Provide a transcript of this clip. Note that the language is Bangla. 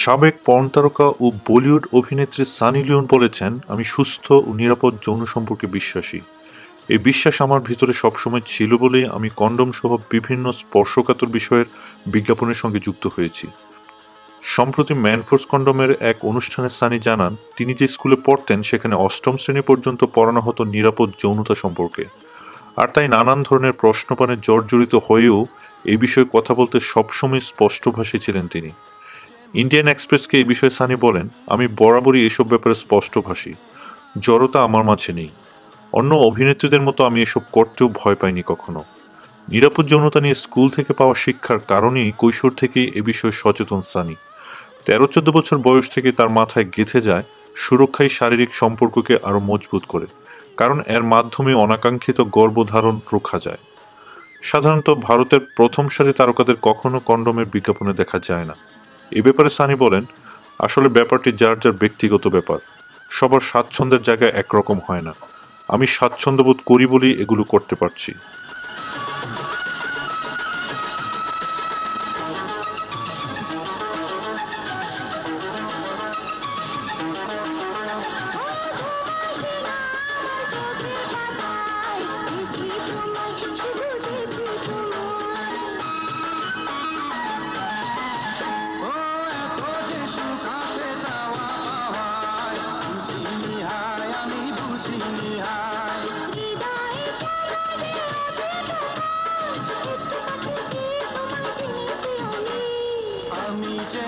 সাবেক পর্ন তারকা ও বলিউড অভিনেত্রী সানি লিওন বলেছেন, আমি সুস্থ ও নিরাপদ যৌন সম্পর্কে বিশ্বাসী। এই বিশ্বাস আমার ভিতরে সবসময় ছিল বলেই আমি কন্ডম সহ বিভিন্ন স্পর্শকাতর বিষয়ের বিজ্ঞাপনের সঙ্গে যুক্ত হয়েছি। সম্প্রতি ম্যানফোর্স কন্ডমের এক অনুষ্ঠানে সানি জানান, তিনি যে স্কুলে পড়তেন, সেখানে অষ্টম শ্রেণি পর্যন্ত পড়ানো হতো নিরাপদ যৌনতা সম্পর্কে। আর তাই নানান ধরনের প্রশ্নপানে জর্জরিত হয়েও এই বিষয়ে কথা বলতে সবসময় স্পষ্টভাষী ছিলেন তিনি। ইন্ডিয়ান এক্সপ্রেসকে এই বিষয়ে সানি বলেন, আমি বরাবরই এসব ব্যাপারে স্পষ্টভাষী জড়তা আমার মাঝে নেই। অন্য অভিনেত্রীদের মতো আমি এসব করতেও ভয় পাইনি কখনো। নিরাপদ যৌনতা নিয়ে স্কুল থেকে পাওয়া শিক্ষার কারণেই কৈশোর থেকেই এ বিষয়ে সচেতন সানি। তেরো চোদ্দ বছর বয়স থেকে তার মাথায় গেঁথে যায় সুরক্ষাই শারীরিক সম্পর্ককে আরও মজবুত করে, কারণ এর মাধ্যমে অনাকাঙ্ক্ষিত গর্ভধারণ রোখা যায়। সাধারণত ভারতের প্রথম সারি তারকাদের কখনো কন্ডমের বিজ্ঞাপনে দেখা যায় না। এ ব্যাপারে সানি বলেন, আসলে ব্যাপারটি যার যার ব্যক্তিগত ব্যাপার, সবার স্বাচ্ছন্দ্যের জায়গায় একরকম হয় না। আমি স্বাচ্ছন্দ্য বোধ করি বলেই এগুলো করতে পারছি। আমি যে